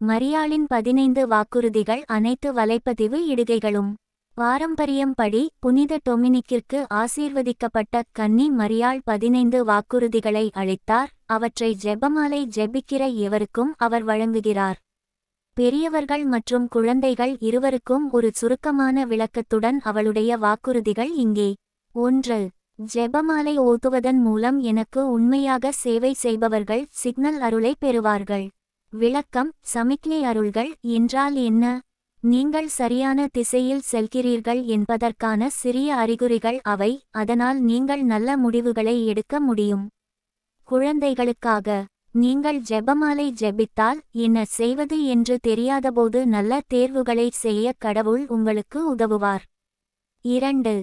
மரியாளின் பதினைந்து வாக்குறுதிகள் அனைத்து வலைப்பதிவு இடுகைகளும். பாரம்பரியம் படி புனித டொமினிக்கிற்கு ஆசீர்வதிக்கப்பட்ட கன்னி மரியாள் பதினைந்து வாக்குறுதிகளை அளித்தார். அவற்றை ஜெபமாலை ஜெபிக்கிற எவருக்கும் அவர் வழங்குகிறார். பெரியவர்கள் மற்றும் குழந்தைகள் இருவருக்கும் ஒரு சுருக்கமான விளக்கத்துடன் அவளுடைய வாக்குறுதிகள் இங்கே. ஒன்று ஜெபமாலை ஓதுவதன் மூலம் எனக்கு உண்மையாக சேவை செய்பவர்கள் சிக்னல் அருளை பெறுவார்கள். விளக்கம் சமிக்ஞை அருள்கள் என்றால் என்ன? நீங்கள் சரியான திசையில் செல்கிறீர்கள் என்பதற்கான சிறிய அறிகுறிகள் அவை அதனால் நீங்கள் நல்ல முடிவுகளை எடுக்க முடியும். குழந்தைகளுக்காக நீங்கள் ஜெபமாலை ஜெபித்தால் என்ன செய்வது என்று தெரியாதபோது நல்ல தேர்வுகளை செய்ய கடவுள் உங்களுக்கு உதவுவார். இரண்டு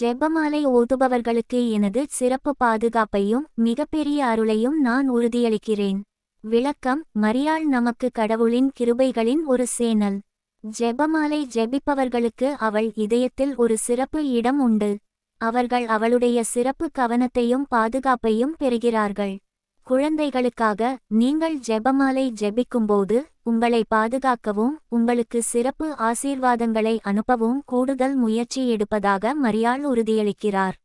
ஜெபமாலை ஓதுபவர்களுக்கு எனது சிறப்பு பாதுகாப்பையும் மிகப்பெரிய அருளையும் நான் உறுதியளிக்கிறேன். விளக்கம் மரியாள் நமக்கு கடவுளின் கிருபைகளின் ஒரு சேனல். ஜெபமாலை ஜெபிப்பவர்களுக்கு அவள் இதயத்தில் ஒரு சிறப்பு இடம் உண்டு. அவர்கள் அவளுடைய சிறப்பு கவனத்தையும் பாதுகாப்பையும் பெறுகிறார்கள். குழந்தைகளுக்காக நீங்கள் ஜெபமாலை ஜெபிக்கும்போது உங்களை பாதுகாக்கவும் உங்களுக்கு சிறப்பு ஆசீர்வாதங்களை அனுப்பவும் கூடுதல் முயற்சி எடுப்பதாக மரியாள் உறுதியளிக்கிறார்.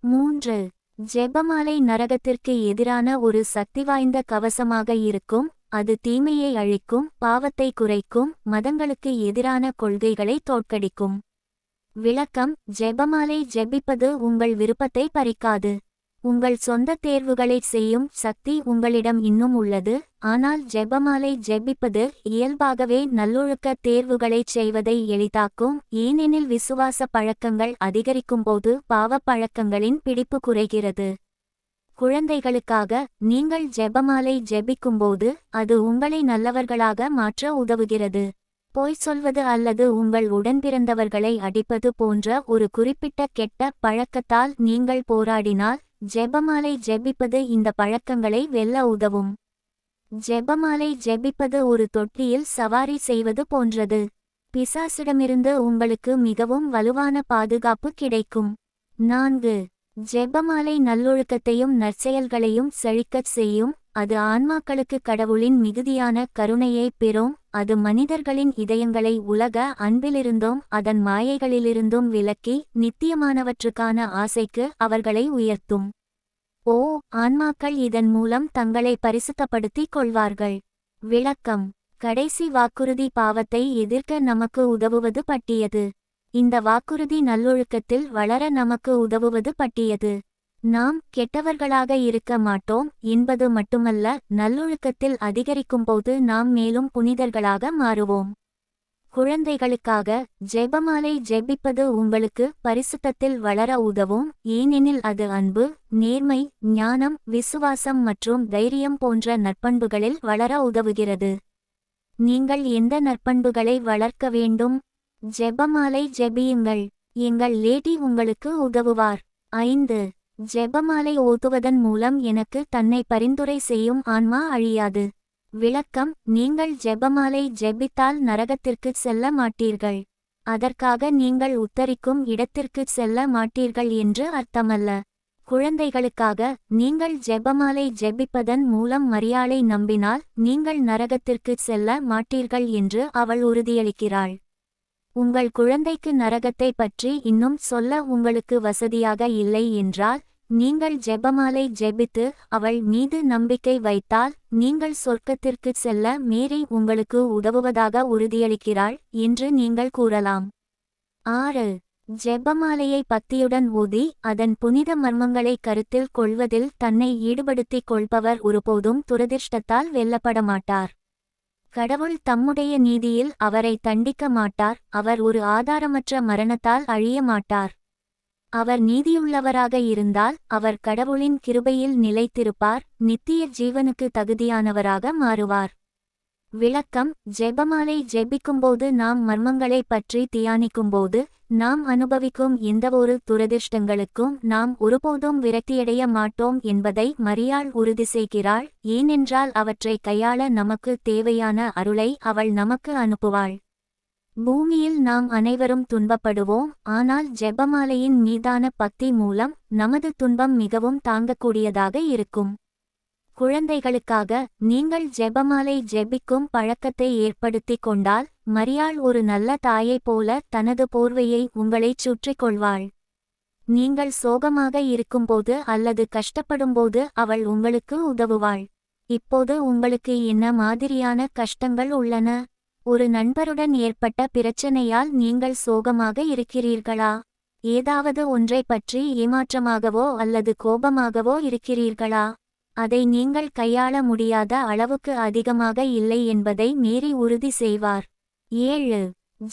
மூன்று ஜெபமாலை நரகத்திற்கு எதிரான ஒரு சக்திவாய்ந்த கவசமாக இருக்கும் அது தீமையை அழிக்கும் பாவத்தை குறைக்கும் மதங்களுக்கு எதிரான கொள்கைகளை தோற்கடிக்கும். விளக்கம் ஜெபமாலை ஜெபிப்பது உங்கள் விருப்பத்தை பறிக்காது. உங்கள் சொந்த தேர்வுகளை செய்யும் சக்தி உங்களிடம் இன்னும் உள்ளது. ஆனால் ஜெபமாலை ஜெபிப்பது இயல்பாகவே நல்லொழுக்க தேர்வுகளைச் செய்வதை எளிதாக்கும். ஏனெனில் விசுவாச பழக்கங்கள் அதிகரிக்கும்போது பாவப் பழக்கங்களின் பிடிப்பு குறைகிறது. குழந்தைகளுக்காக நீங்கள் ஜெபமாலை ஜெபிக்கும்போது அது உங்களை நல்லவர்களாக மாற்ற உதவுகிறது. பொய் சொல்வது அல்லது உங்கள் உடன்பிறந்தவர்களை அடிப்பது போன்ற ஒரு குறிப்பிட்ட கெட்ட பழக்கத்தால் நீங்கள் போராடினால் ஜெபமாலை ஜெபிப்பது இந்த பழக்கங்களை வெல்ல உதவும். ஜெபமாலை ஜெபிப்பது ஒரு தொட்டியில் சவாரி செய்வது போன்றது. பிசாசிடமிருந்து உங்களுக்கு மிகவும் வலுவான பாதுகாப்பு கிடைக்கும். நான்கு. ஜெபமாலை நல்லொழுக்கத்தையும் நற்செயல்களையும் செழிக்கச் செய்யும். அது ஆன்மாக்களுக்கு கடவுளின் மிகுதியான கருணையை பெறும். அது மனிதர்களின் இதயங்களை உலக அன்பிலிருந்தும் அதன் மாயைகளிலிருந்தும் விலக்கி நித்தியமானவற்றுக்கான ஆசைக்கு அவர்களை உயர்த்தும். ஓ ஆன்மாக்கள் இதன் மூலம் தங்களை பரிசுத்தப்படுத்திக் கொள்வார்கள். விளக்கம். கடைசி வாக்குறுதி பாவத்தை எதிர்க்க நமக்கு உதவுவது பட்டியது இந்த வாக்குறுதி நல்லொழுக்கத்தில் வளர நமக்கு உதவுவது பட்டியது நாம் கெட்டவர்களாக இருக்க மாட்டோம் என்பது மட்டுமல்ல நல்லொழுக்கத்தில் அதிகரிக்கும்போது நாம் மேலும் புனிதர்களாக மாறுவோம். குழந்தைகளுக்காக ஜெபமாலை ஜெபிப்பது உங்களுக்கு பரிசுத்தத்தில் வளர உதவும் ஏனெனில் அது அன்பு நேர்மை ஞானம் விசுவாசம் மற்றும் தைரியம் போன்ற நற்பண்புகளில் வளர உதவுகிறது. நீங்கள் எந்த நற்பண்புகளை வளர்க்க வேண்டும்? ஜெபமாலை ஜெபியுங்கள். எங்கள் லேடி உங்களுக்கு உதவுவார். ஐந்து. ஜெபமாலை ஓதுவதன் மூலம் எனக்கு தன்னை பரிந்துரை செய்யும் ஆன்மா அழியாது. விளக்கம் நீங்கள் ஜெபமாலை ஜெபித்தால் நரகத்திற்கு செல்ல மாட்டீர்கள். அதற்காக நீங்கள் உத்தரிக்கும் இடத்திற்கு செல்ல மாட்டீர்கள் என்று அர்த்தமல்ல. குழந்தைகளுக்காக நீங்கள் ஜெபமாலை ஜெபிப்பதன் மூலம் மரியாளை நம்பினால் நீங்கள் நரகத்திற்கு செல்ல மாட்டீர்கள் என்று அவள் உறுதியளிக்கிறாள். உங்கள் குழந்தைக்கு நரகத்தை பற்றி இன்னும் சொல்ல உங்களுக்கு வசதியாக இல்லை என்றால் நீங்கள் ஜெபமாலை ஜெபித்து அவள் மீது நம்பிக்கை வைத்தால் நீங்கள் சொர்க்கத்திற்கு செல்ல மேரி உங்களுக்கு உதவுவதாக உறுதியளிக்கிறாள் என்று நீங்கள் கூறலாம். ஆறு. ஜெபமாலையை பக்தியுடன் ஊதி அதன் புனித மர்மங்களை கருத்தில் கொள்வதில் தன்னை ஈடுபடுத்திக் கொள்பவர் ஒருபோதும் துரதிர்ஷ்டத்தால் வெல்லப்பட மாட்டார் கடவுள் தம்முடைய நீதியில் அவரை தண்டிக்க மாட்டார் அவர் ஒரு ஆதாரமற்ற மரணத்தால் அழிய மாட்டார். அவர் நீதியுள்ளவராக இருந்தால் அவர் கடவுளின் கிருபையில் நிலைத்திருப்பார் நித்திய ஜீவனுக்கு தகுதியானவராக மாறுவார். விளக்கம் ஜெபமாலை ஜெபிக்கும்போது நாம் மர்மங்களை பற்றி தியானிக்கும்போது நாம் அனுபவிக்கும் எந்தவொரு துரதிர்ஷ்டங்களுக்கும் நாம் ஒருபோதும் விரக்தியடைய மாட்டோம் என்பதை மரியாள் உறுதி செய்கிறாள். ஏனென்றால் அவற்றை கையாள நமக்கு தேவையான அருளை அவள் நமக்கு அனுப்புவாள். பூமியில் நாம் அனைவரும் துன்பப்படுவோம். ஆனால் ஜெபமாலையின் மீதான பக்தி மூலம் நமது துன்பம் மிகவும் தாங்கக்கூடியதாக இருக்கும். குழந்தைகளுக்காக நீங்கள் ஜெபமாலை ஜெபிக்கும் பழக்கத்தை ஏற்படுத்திக் கொண்டால் மரியாள் ஒரு நல்ல தாயைப் போல தனது போர்வையை உங்களைச் சுற்றிக் கொள்வாள் நீங்கள் சோகமாக இருக்கும்போது அல்லது கஷ்டப்படும்போது அவள் உங்களுக்கு உதவுவாள். இப்போது உங்களுக்கு என்ன மாதிரியான கஷ்டங்கள் உள்ளன? ஒரு நண்பருடன் ஏற்பட்ட பிரச்சனையால் நீங்கள் சோகமாக இருக்கிறீர்களா? ஏதாவது ஒன்றை பற்றி ஏமாற்றமாகவோ அல்லது கோபமாகவோ இருக்கிறீர்களா? அதை நீங்கள் கையாள முடியாத அளவுக்கு அதிகமாக இல்லை என்பதை மீறி உறுதி செய்வார். ஏழு.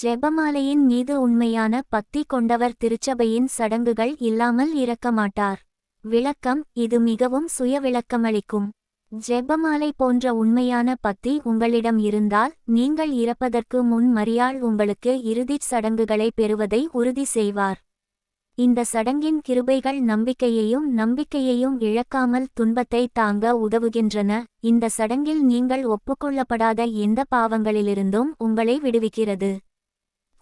ஜெபமாலையின் மீது உண்மையான பக்தி கொண்டவர் திருச்சபையின் சடங்குகள் இல்லாமல் இறக்க மாட்டார். விளக்கம் இது மிகவும் சுய விளக்கமளிக்கும் ஜெபமாலை போன்ற உண்மையான பக்தி உங்களிடம் இருந்தால் நீங்கள் இறப்பதற்கு முன் மரியாள் உங்களுக்கு இறுதிச் சடங்குகளை பெறுவதை உறுதி செய்வார். இந்த சடங்கின் கிருபைகள் நம்பிக்கையையும் நம்பிக்கையையும் இழக்காமல் துன்பத்தை தாங்க உதவுகின்றன. இந்த சடங்கில் நீங்கள் ஒப்புக்கொள்ளப்படாத எந்த பாவங்களிலிருந்தும் உங்களை விடுவிக்கிறது.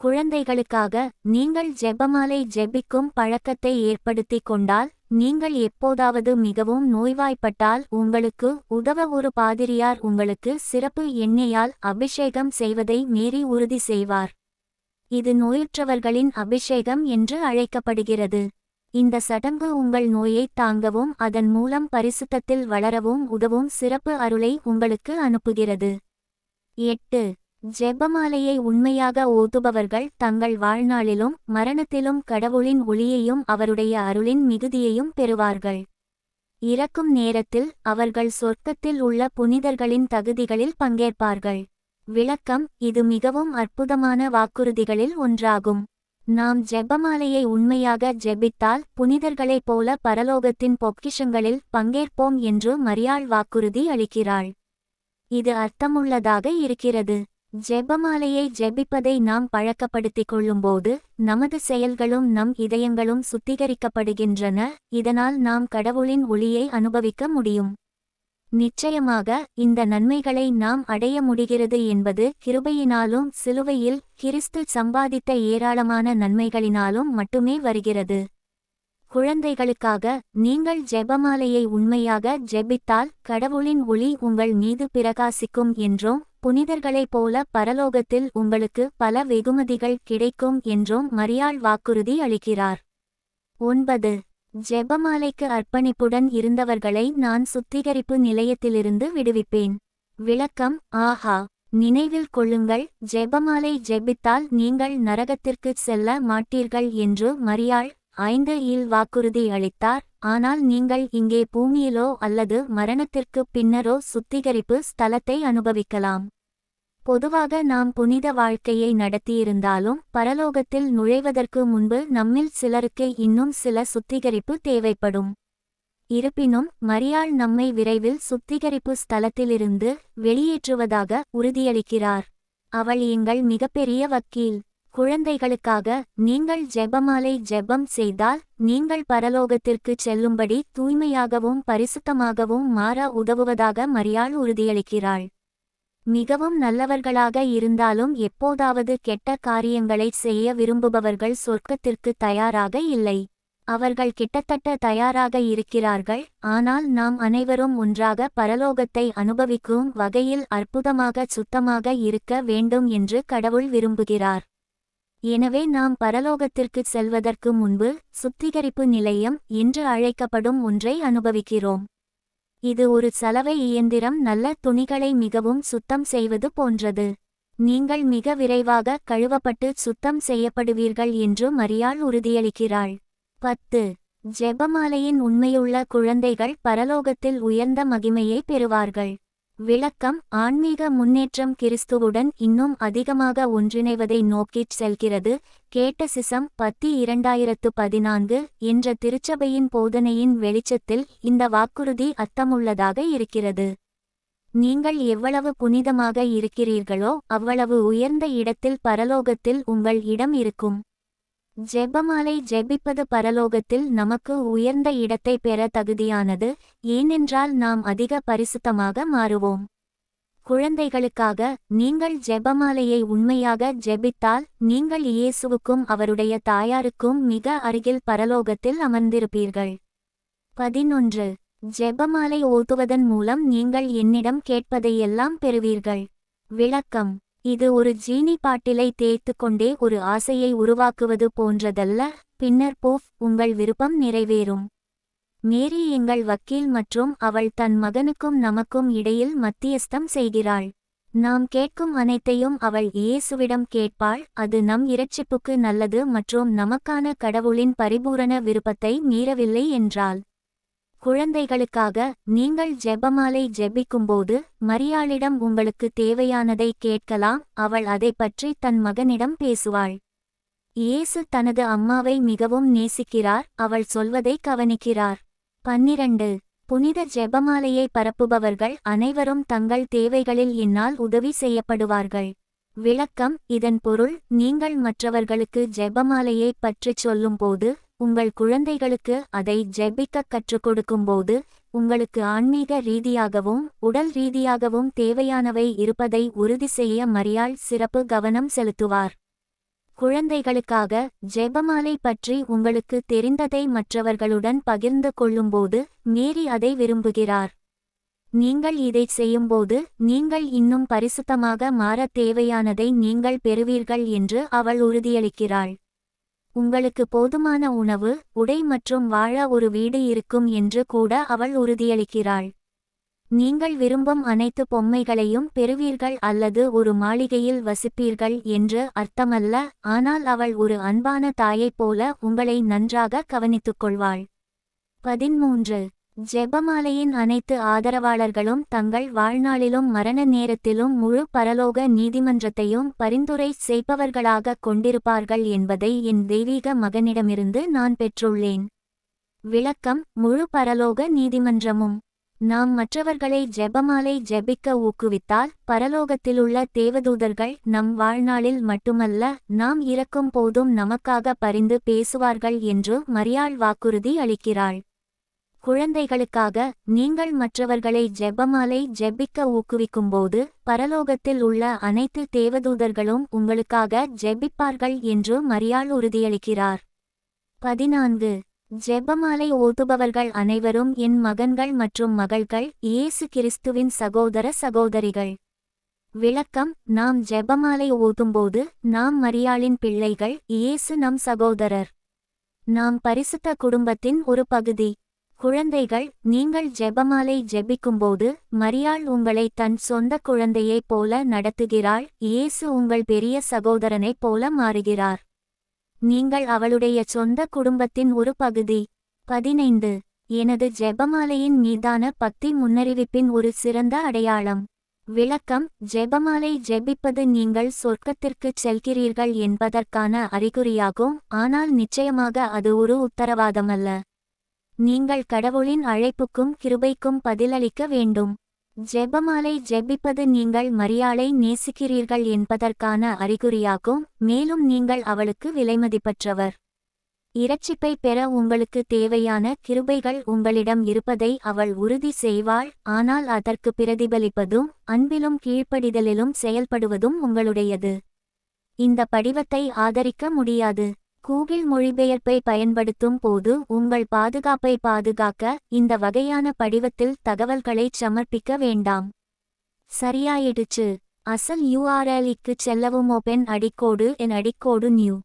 குழந்தைகளுக்காக நீங்கள் ஜெபமாலை ஜெபிக்கும் பழக்கத்தை ஏற்படுத்திக் கொண்டால் நீங்கள் எப்போதாவது மிகவும் நோய்வாய்ப்பட்டால் உங்களுக்கு உதவ ஒரு பாதிரியார் உங்களுக்கு சிறப்பு எண்ணெயால் அபிஷேகம் செய்வதை மீறி உறுதி செய்வார். இது நோயுற்றவர்களின் அபிஷேகம் என்று அழைக்கப்படுகிறது. இந்த சடங்கு உங்கள் நோயை தாங்கவும் அதன் மூலம் பரிசுத்தத்தில் வளரவும் உதவும் சிறப்பு அருளை உங்களுக்கு அனுப்புகிறது. எட்டு. ஜெபமாலையை உண்மையாக ஓதுபவர்கள் தங்கள் வாழ்நாளிலும் மரணத்திலும் கடவுளின் ஒளியையும் அவருடைய அருளின் மிகுதியையும் பெறுவார்கள். இறக்கும் நேரத்தில் அவர்கள் சொர்க்கத்தில் உள்ள புனிதர்களின் தகுதிகளில் பங்கேற்பார்கள். விளக்கம் இது மிகவும் அற்புதமான வாக்குறுதிகளில் ஒன்றாகும். நாம் ஜெபமாலையை உண்மையாக ஜெபித்தால் புனிதர்களைப் போல பரலோகத்தின் பொக்கிஷங்களில் பங்கேற்போம் என்று மரியாள் வாக்குறுதி அளிக்கிறாள். இது அர்த்தமுள்ளதாக இருக்கிறது. ஜெபமாலையை ஜெபிப்பதை நாம் பழக்கப்படுத்திக் கொள்ளும்போது நமது செயல்களும் நம் இதயங்களும் சுத்திகரிக்கப்படுகின்றன இதனால் நாம் கடவுளின் ஒளியை அனுபவிக்க முடியும். நிச்சயமாக இந்த நன்மைகளை நாம் அடைய முடிகிறது என்பது கிருபையினாலும் சிலுவையில் கிறிஸ்து சம்பாதித்த ஏராளமான நன்மைகளினாலும் மட்டுமே வருகிறது. குழந்தைகளுக்காக நீங்கள் ஜெபமாலையை உண்மையாக ஜெபித்தால் கடவுளின் ஒளி உங்கள் மீது பிரகாசிக்கும் என்றும் புனிதர்களைப் போல பரலோகத்தில் உங்களுக்கு பல வெகுமதிகள் கிடைக்கும் என்றும் மரியாள் வாக்குறுதி அளிக்கிறார். ஒன்பது ஜெபமாலைக்கு அர்ப்பணிப்புடன் இருந்தவர்களை நான் சுத்திகரிப்பு நிலையத்திலிருந்து விடுவிப்பேன். விளக்கம் ஆஹா! நினைவில் கொள்ளுங்கள் ஜெபமாலை ஜெபித்தால் நீங்கள் நரகத்திற்குச் செல்ல மாட்டீர்கள் என்று மரியாள் ஐந்து இல் வாக்குறுதி அளித்தார். ஆனால் நீங்கள் இங்கே பூமியிலோ அல்லது மரணத்திற்குப் பின்னரோ சுத்திகரிப்பு ஸ்தலத்தை அனுபவிக்கலாம். பொதுவாக நாம் புனித வாழ்க்கையை நடத்தியிருந்தாலும் பரலோகத்தில் நுழைவதற்கு முன்பு நம்மில் சிலருக்கு இன்னும் சில சுத்திகரிப்பு தேவைப்படும். இருப்பினும் மரியாள் நம்மை விரைவில் சுத்திகரிப்பு ஸ்தலத்திலிருந்து வெளியேற்றுவதாக உறுதியளிக்கிறார். அவள் எங்கள் மிகப்பெரிய வக்கீல். குழந்தைகளுக்காக நீங்கள் ஜெபமாலை ஜெபம் செய்தால் நீங்கள் பரலோகத்திற்குச் செல்லும்படி தூய்மையாகவும் பரிசுத்தமாகவும் மாற உதவுவதாக மரியாள் உறுதியளிக்கிறாள். மிகவும் நல்லவர்களாக இருந்தாலும் எப்போதாவது கெட்ட காரியங்களைச் செய்ய விரும்புபவர்கள் சொர்க்கத்திற்கு தயாராக இல்லை. அவர்கள் கிட்டத்தட்ட தயாராக இருக்கிறார்கள் ஆனால் நாம் அனைவரும் ஒன்றாக பரலோகத்தை அனுபவிக்கும் வகையில் அற்புதமாக சுத்தமாக இருக்க வேண்டும் என்று கடவுள் விரும்புகிறார். எனவே நாம் பரலோகத்திற்குச் செல்வதற்கு முன்பு சுத்திகரிப்பு நிலையம் என்று அழைக்கப்படும் ஒன்றை அனுபவிக்கிறோம். இது ஒரு சலவை இயந்திரம் நல்ல துணிகளை மிகவும் சுத்தம் செய்வது போன்றது. நீங்கள் மிக விரைவாக கழுவப்பட்டு சுத்தம் செய்யப்படுவீர்கள் என்று மரியாள் உறுதியளிக்கிறாள். பத்து. ஜெபமாலையின் உண்மையுள்ள குழந்தைகள் பரலோகத்தில் உயர்ந்த மகிமையை பெறுவார்கள். விளக்கம் ஆன்மீக முன்னேற்றம் கிறிஸ்துவுடன் இன்னும் அதிகமாக ஒன்றிணைவதை நோக்கிச் செல்கிறது. கேட்டசிசம் பத்தி இரண்டாயிரத்து பதினான்கு என்ற திருச்சபையின் போதனையின் வெளிச்சத்தில் இந்த வாக்குறுதி அர்த்தமுள்ளதாக இருக்கிறது. நீங்கள் எவ்வளவு புனிதமாக இருக்கிறீர்களோ அவ்வளவு உயர்ந்த இடத்தில் பரலோகத்தில் உங்கள் இடம் இருக்கும். ஜெபமாலை ஜெபிப்பது பரலோகத்தில் நமக்கு உயர்ந்த இடத்தை பெற தகுதியானது ஏனென்றால் நாம் அதிக பரிசுத்தமாக மாறுவோம். குழந்தைகளுக்காக நீங்கள் ஜெபமாலையை உண்மையாக ஜெபித்தால் நீங்கள் இயேசுவுக்கும் அவருடைய தாயாருக்கும் மிக அருகில் பரலோகத்தில் அமர்ந்திருப்பீர்கள். பதினொன்று. ஜெபமாலை ஓதுவதன் மூலம் நீங்கள் என்னிடம் கேட்பதையெல்லாம் பெறுவீர்கள். விளக்கம். இது ஒரு ஜீனி பாட்டிலை தேய்த்து கொண்டே ஒரு ஆசையை உருவாக்குவது போன்றதல்ல. பின்னர் போஃப் உங்கள் விருப்பம் நிறைவேறும். மேரி எங்கள் வக்கீல் மற்றும் அவள் தன் மகனுக்கும் நமக்கும் இடையில் மத்தியஸ்தம் செய்கிறாள். நாம் கேட்கும் அனைத்தையும் அவள் இயேசுவிடம் கேட்பாள். அது நம் இரட்சிப்புக்கு நல்லது மற்றும் நமக்கான கடவுளின் பரிபூரண விருப்பத்தை மீறவில்லை என்றாள். குழந்தைகளுக்காக நீங்கள் ஜெபமாலை ஜெபிக்கும்போது மரியாளிடம் உங்களுக்கு தேவையானதை கேட்கலாம். அவள் அதை பற்றி தன் மகனிடம் பேசுவாள். இயேசு தனது அம்மாவை மிகவும் நேசிக்கிறார். அவள் சொல்வதை கவனிக்கிறார். பன்னிரண்டு. புனித ஜெபமாலையை பரப்புபவர்கள் அனைவரும் தங்கள் தேவைகளில் இன்னால் உதவி செய்யப்படுவார்கள். விளக்கம் இதன் பொருள் நீங்கள் மற்றவர்களுக்கு ஜெபமாலையை பற்றிச் சொல்லும்போது உங்கள் குழந்தைகளுக்கு அதை ஜெபிக்க கற்றுக் கொடுக்கும்போது உங்களுக்கு ஆன்மீக ரீதியாகவும் உடல் ரீதியாகவும் தேவையானவை இருப்பதை உறுதி செய்ய மரியாள் சிறப்பு கவனம் செலுத்துவார். குழந்தைகளுக்காக ஜெபமாலை பற்றி உங்களுக்கு தெரிந்ததை மற்றவர்களுடன் பகிர்ந்து கொள்ளும்போது மேரி அதை விரும்புகிறார். நீங்கள் இதைச் செய்யும்போது நீங்கள் இன்னும் பரிசுத்தமாக மாற தேவையானதை நீங்கள் பெறுவீர்கள் என்று அவள் உறுதியளிக்கிறாள். உங்களுக்கு போதுமான உணவு உடை மற்றும் வாழ ஒரு வீடு இருக்கும் என்று கூட அவள் உறுதியளிக்கிறாள். நீங்கள் விரும்பும் அனைத்து பொம்மைகளையும் பெறுவீர்கள் அல்லது ஒரு மாளிகையில் வசிப்பீர்கள் என்று அர்த்தமல்ல ஆனால் அவள் ஒரு அன்பான தாயைப் போல உங்களை நன்றாக கவனித்துக் கொள்வாள். பதிமூன்று ஜெபமாலையின் அனைத்து ஆதரவாளர்களும் தங்கள் வாழ்நாளிலும் மரண நேரத்திலும் முழு பரலோக நீதிமன்றத்தையும் பரிந்துரை செய்பவர்களாக கொண்டிருப்பார்கள் என்பதை என் தெய்வீக மகனிடமிருந்து நான் பெற்றுள்ளேன். விளக்கம் முழு பரலோக நீதிமன்றமும். நாம் மற்றவர்களை ஜெபமாலை ஜெபிக்க ஊக்குவித்தால் பரலோகத்திலுள்ள தேவதூதர்கள் நம் வாழ்நாளில் மட்டுமல்ல நாம் இறக்கும் போதும் நமக்காக பரிந்து பேசுவார்கள் என்று மரியாள் வாக்குறுதி அளிக்கிறாள். குழந்தைகளுக்காக நீங்கள் மற்றவர்களை ஜெபமாலை ஜெபிக்க ஊக்குவிக்கும்போது பரலோகத்தில் உள்ள அனைத்து தேவதூதர்களும் உங்களுக்காக ஜெபிப்பார்கள் என்று மரியாள் உறுதியளிக்கிறார். பதினான்கு. ஜெபமாலை ஓதுபவர்கள் அனைவரும் என் மகன்கள் மற்றும் மகள்கள் இயேசு கிறிஸ்துவின் சகோதர சகோதரிகள். விளக்கம் நாம் ஜெபமாலை ஓதும்போது நாம் மரியாளின் பிள்ளைகள் இயேசு நம் சகோதரர். நாம் பரிசுத்த குடும்பத்தின் ஒரு பகுதி. குழந்தைகள் நீங்கள் ஜெபமாலை ஜெபிக்கும்போது மரியாள் உங்களை தன் சொந்த குழந்தையைப் போல நடத்துகிறாள் இயேசு உங்கள் பெரிய சகோதரனைப் போல மாறுகிறார். நீங்கள் அவளுடைய சொந்த குடும்பத்தின் ஒரு பகுதி. பதினைந்து. எனது ஜெபமாலையின் மீதான பக்தி முன்னறிவிப்பின் ஒரு சிறந்த அடையாளம். விளக்கம் ஜெபமாலை ஜெபிப்பது நீங்கள் சொர்க்கத்திற்குச் செல்கிறீர்கள் என்பதற்கான அறிகுறியாகும் ஆனால் நிச்சயமாக அது ஒரு உத்தரவாதமல்ல. நீங்கள் கடவுளின் அழைப்புக்கும் கிருபைக்கும் பதிலளிக்க வேண்டும். ஜெபமாலை ஜெபிப்பது நீங்கள் மரியாளை நேசிக்கிறீர்கள் என்பதற்கான அறிகுறியாகும் மேலும் நீங்கள் அவளுக்கு விலைமதிப்பற்றவர். இரட்சிப்பை பெற உங்களுக்கு தேவையான கிருபைகள் உங்களிடம் இருப்பதை அவள் உறுதி செய்வாள் ஆனால் அதற்கு பிரதிபலிப்பதும் அன்பிலும் கீழ்ப்படிதலிலும் செயல்படுவதும் உங்களுடையது. இந்த படிவத்தை ஆதரிக்க முடியாது. கூகிள் மொழிபெயர்ப்பை பயன்படுத்தும் போது உங்கள் பாதுகாப்பை பாதுகாக்க இந்த வகையான படிவத்தில் தகவல்களைச் சமர்ப்பிக்க வேண்டாம். சரியாயிடுச்சு. அசல் யூஆர்எலிக்கு செல்லவும் ஓபன் அடிக்கோடு என் அடிக்கோடு நியூ